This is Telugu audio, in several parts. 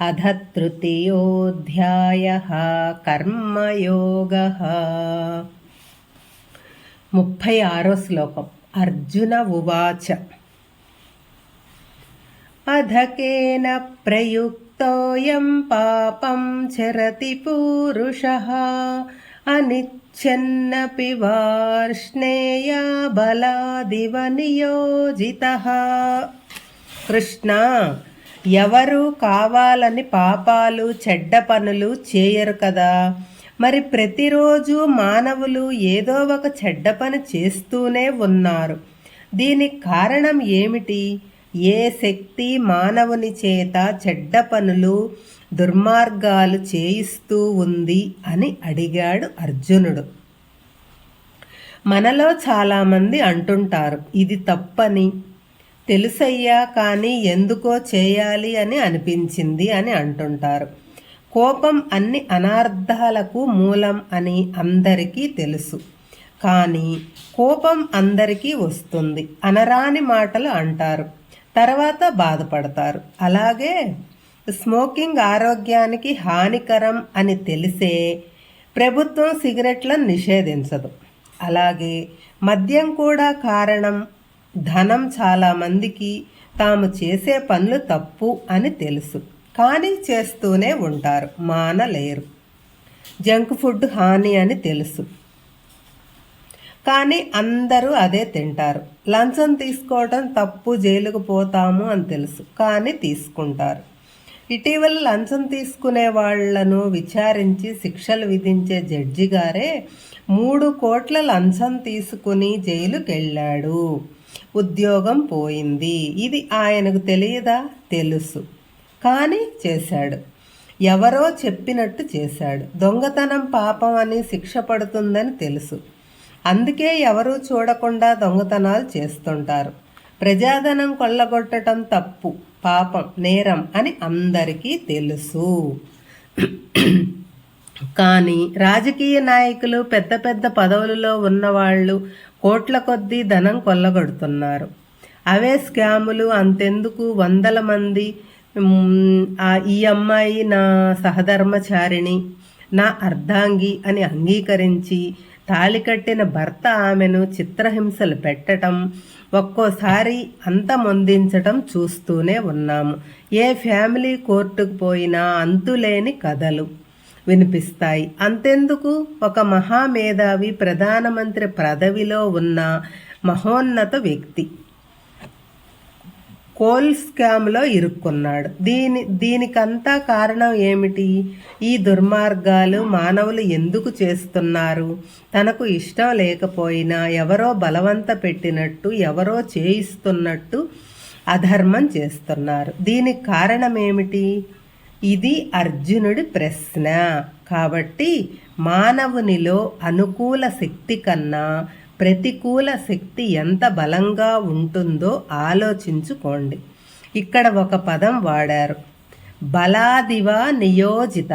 अध तृतीयोऽध्यायः कर्मयोगः ముప్పై ఆరో శ్లోకం అర్జున ఉవాచ అధకేన ప్రయుక్తోయం పాపం చరతి పూరుషः అనిచ్చన్నపి వార్ష్ణేయ బలాదివ నియోజితः కృష్ణ ఎవరు కావాలని పాపాలు చెడ్డ పనులు చేయరు కదా. మరి ప్రతిరోజు మానవులు ఏదో ఒక చెడ్డ పని చేస్తూనే ఉన్నారు. దీనికి కారణం ఏమిటి? ఏ శక్తి మానవుని చేత చెడ్డ పనులు దుర్మార్గాలు చేయిస్తూ ఉంది అని అడిగాడు అర్జునుడు. మనలో చాలామంది అంటుంటారు ఇది తప్పని. తెలుసయ్యా కానీ ఎందుకో చేయాలి అని అనిపించింది అని అంటుంటారు. కోపం అన్ని అనార్థాలకు మూలం అని అందరికీ తెలుసు. కానీ కోపం అందరికీ వస్తుంది. అనరాని మాటలు అంటారు. తర్వాత బాధపడతారు. అలాగే స్మోకింగ్ ఆరోగ్యానికి హానికరం అని తెలిసే ప్రభుత్వం సిగరెట్లను నిషేధించదు. అలాగే మద్యం కూడా కారణం ధనం చాలామందికి తాము చేసే పనులు తప్పు అని తెలుసు. కానీ చేస్తూనే ఉంటారు. మానలేరు. జంక్ ఫుడ్ హాని అని తెలుసు. కానీ అందరూ అదే తింటారు. లంచం తీసుకోవడం తప్పు జైలుకు పోతాము అని తెలుసు. కానీ తీసుకుంటారు. ఇటీవల లంచం తీసుకునే వాళ్ళను విచారించి శిక్షలు విధించే జడ్జి గారే మూడు కోట్ల లంచం తీసుకుని జైలుకెళ్ళాడు. ఉద్యోగం పోయింది. ఇది ఆయనకు తెలియదా? తెలుసు. కానీ చేశాడు. ఎవరో చెప్పినట్టు చేశాడు. దొంగతనం పాపం అని శిక్ష పడుతుందని తెలుసు. అందుకే ఎవరూ చూడకుండా దొంగతనాలు చేస్తుంటారు. ప్రజాధనం కొల్లగొట్టడం తప్పు పాపం నేరం అని అందరికీ తెలుసు. కానీ రాజకీయ నాయకులు పెద్ద పెద్ద పదవులలో ఉన్నవాళ్ళు కోట్ల కొద్దీ ధనం కొల్లగొడుతున్నారు. అవే స్కాములు అంతెందుకు వందల మంది ఈ అమ్మాయి నా సహధర్మచారిణి నా అర్ధాంగి అని అంగీకరించి తాళి కట్టిన భర్త ఆమెను చిత్రహింసలు పెట్టడం ఒక్కోసారి అంతమొందించటం చూస్తూనే ఉన్నాము. ఏ ఫ్యామిలీ కోర్టుకు పోయినా అంతులేని కథలు. వినిపిస్తాయి. అంతెందుకు? ఒక మహామేధావి ప్రధానమంత్రి పదవిలో ఉన్న మహోన్నత వ్యక్తి. కోల్ స్కామ్లో ఇరుక్కున్నాడు. దీని దీనికంతా కారణం ఏమిటి? ఈ దుర్మార్గాలు మానవులు ఎందుకు చేస్తున్నారు? తనకు ఇష్టం లేకపోయినా ఎవరో బలవంత పెట్టినట్టు ఎవరో చేయిస్తున్నట్టు అధర్మం చేస్తున్నారు. దీనికి కారణం ఏమిటి? ఇది అర్జునుడి ప్రశ్న. కాబట్టి మానవునిలో అనుకూల శక్తి కన్నా ప్రతికూల శక్తి ఎంత బలంగా ఉంటుందో ఆలోచించుకోండి. ఇక్కడ ఒక పదం వాడారు. బలాదివ నియోజిత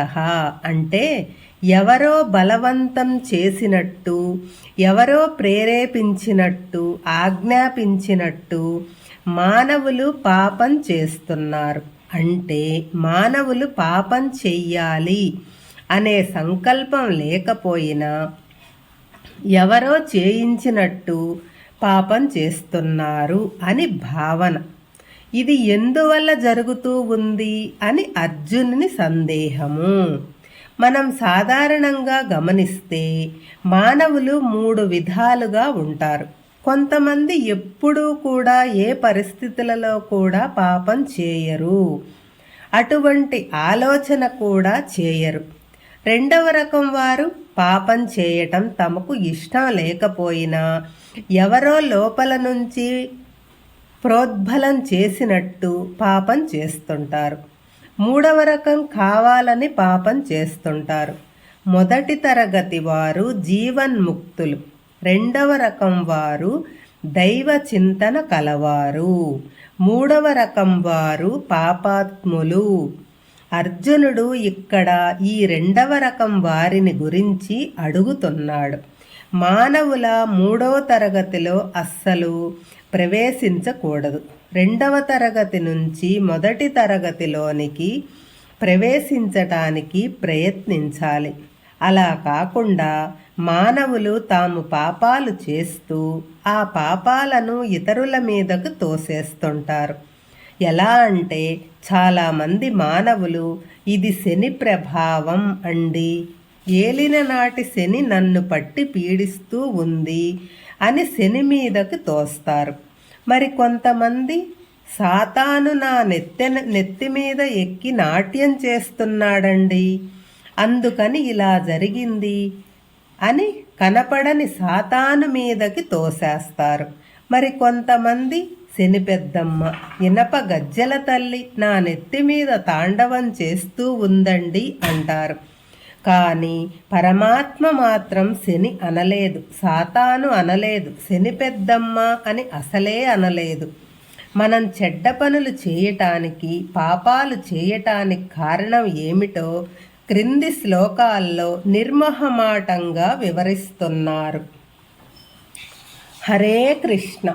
అంటే ఎవరో బలవంతం చేసినట్టు ఎవరో ప్రేరేపించినట్టు ఆజ్ఞాపించినట్టు మానవులు పాపం చేస్తున్నారు. అంటే మానవులు పాపం చెయ్యాలి అనే సంకల్పం లేకపోయినా ఎవరో చేయించినట్టు పాపం చేస్తున్నారు అని భావన. ఇది ఎందువల్ల జరుగుతూ ఉంది అని అర్జునుని సందేహము. మనం సాధారణంగా గమనిస్తే మానవులు మూడు విధాలుగా ఉంటారు. కొంతమంది ఎప్పుడూ కూడా ఏ పరిస్థితులలో కూడా పాపం చేయరు. అటువంటి ఆలోచన కూడా చేయరు. రెండవ రకం వారు పాపం చేయటం తమకు ఇష్టం లేకపోయినా ఎవరో లోపల నుంచి ప్రోద్బలం చేసినట్టు పాపం చేస్తుంటారు. మూడవ రకం కావాలని పాపం చేస్తుంటారు. మొదటి తరగతి వారు జీవన్ముక్తులు. రెండవ రకం వారు దైవ చింతన కలవారు. మూడవ రకం వారు పాపాత్ములు. అర్జునుడు ఇక్కడ ఈ రెండవ రకం వారిని గురించి అడుగుతున్నాడు. మానవుల మూడవ తరగతిలో అస్సలు ప్రవేశించకూడదు. రెండవ తరగతి నుంచి మొదటి తరగతిలోనికి ప్రవేశించటానికి ప్రయత్నించాలి. అలా కాకుండా మానవులు తాము పాపాలు చేస్తూ ఆ పాపాలను ఇతరుల మీదకు తోసేస్తుంటారు. ఎలా అంటే చాలామంది మానవులు ఇది శని ప్రభావం అండి. ఏలిన నాటి శని నన్ను పట్టి పీడిస్తూ ఉంది అని శని మీదకు తోస్తారు. మరి కొంతమంది సాతాను నా నెత్తెన నెత్తి మీద ఎక్కి నాట్యం చేస్తున్నాడండి. అందుకని ఇలా జరిగింది అని కనపడని సాతాను మీదకి తోసేస్తారు. మరి కొంతమంది శని పెద్దమ్మ ఇనప గజ్జల తల్లి నా నెత్తి మీద తాండవం చేస్తూ ఉందండి అంటారు. కానీ పరమాత్మ మాత్రం శని అనలేదు సాతాను అనలేదు శని పెద్దమ్మ అని అసలే అనలేదు. మనం చెడ్డ పనులు చేయటానికి పాపాలు చేయటానికి కారణం ఏమిటో క్రింది శ్లోకాల్లో నిర్మహమాటంగా వివరిస్తున్నారు. హరే కృష్ణ.